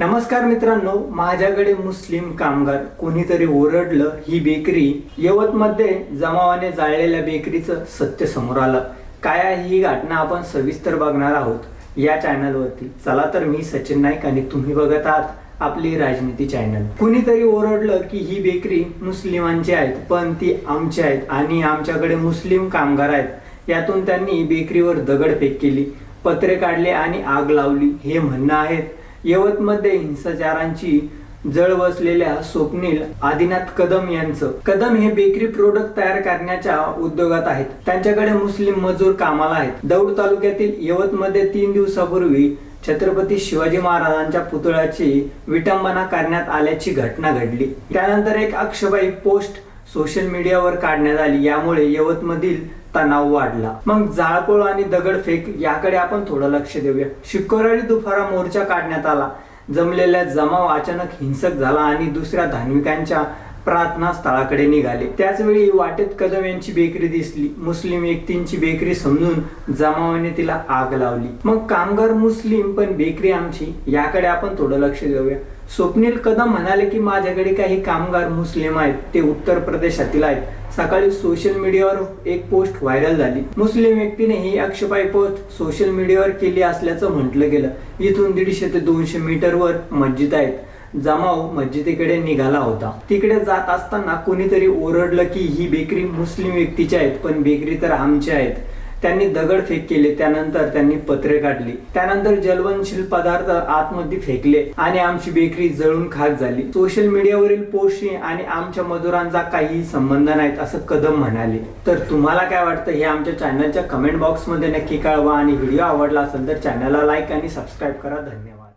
नमस्कार मित्रांनो माझ्याकडे मुस्लिम कामगार कोणीतरी ओरडलं ही बेकरी यवतमध्ये जमावाने जाळलेल्या बेकरीचं सत्य समोर आलं. काय आहे ही घटना आपण सविस्तर बघणार आहोत. या चॅनलवरती चला तर मी सचिन नाईक आणि तुम्ही बघत आहात आपली राजनीती चॅनल. कुणीतरी ओरडलं की ही बेकरी मुस्लिमांची आहेत पण ती आमची आहेत आणि आमच्याकडे मुस्लिम कामगार आहेत. यातून त्यांनी बेकरीवर दगडफेक केली पत्रे काढले आणि आग लावली हे म्हणणं आहेत. यवतमध्ये हिंसाचारांची जळ बसलेल्या स्वप्नील आदिनाथ कदम यांचं. कदम हे बेकरी प्रोडक्ट तयार करण्याच्या उद्योगात आहेत. त्यांच्याकडे मुस्लिम मजूर कामाला आहेत. दौड तालुक्यातील यवतमध्ये तीन दिवसापूर्वी छत्रपती शिवाजी महाराजांच्या पुतळ्याची विटंबना करण्यात आल्याची घटना घडली. त्यानंतर एक अक्षबाई पोस्ट सोशल मीडियावर काढण्यात आली. यामुळे यवतमधील तणाव वाढला. मग जाळपोळ आणि दगडफेक याकडे आपण थोडं लक्ष देऊया. शुक्रवारी दुपारा मोर्चा काढण्यात आला. जमलेल्या जमाव अचानक हिंसक झाला आणि दुसऱ्या धार्मिकांच्या प्रार्थना स्थळाकडे निघाले. त्याच वेळी वाटेत कदम यांची बेकरी दिसली. मुस्लिम व्यक्तींची बेकरी समजून जमावाने तिला आग लावली. मग कामगार मुस्लिम पण बेकरी आमची? याकडे आपण थोडं लक्ष देऊया. स्वप्नील कदम म्हणाले की माझ्याकडे काही कामगार मुस्लिम आहेत. ते उत्तर प्रदेशातील आहेत. सकाळी सोशल मीडियावर एक पोस्ट व्हायरल झाली. मुस्लिम व्यक्तीने ही अक्षपाई पोस्ट सोशल मीडियावर केली असल्याचं म्हटलं गेलं. इथून दीडशे ते दोनशे मीटरवर मस्जिद आहेत. जमाव मस्जिदीकडे निघाला होता. तिकडे जात असताना कोणीतरी ओरडलं की ही बेकरी मुस्लिम व्यक्तीची आहेत पण बेकरी तर आमची आहेत. त्यांनी दगडफेक केले त्यानंतर त्यांनी पत्रे काढली. त्यानंतर जलवनशील पदार्थ आतमध्ये फेकले आणि आमची बेकरी जळून खाक झाली. सोशल मीडियावरील पोस्टशी आणि आमच्या मजुरांचा काही संबंध नाहीत असं कदम म्हणाले. तर तुम्हाला काय वाटतं? हे आमच्या चॅनलच्या कमेंट बॉक्समध्ये नक्की कळवा आणि व्हिडिओ आवडला असेल तर चॅनलला लाईक आणि सबस्क्राईब करा. धन्यवाद.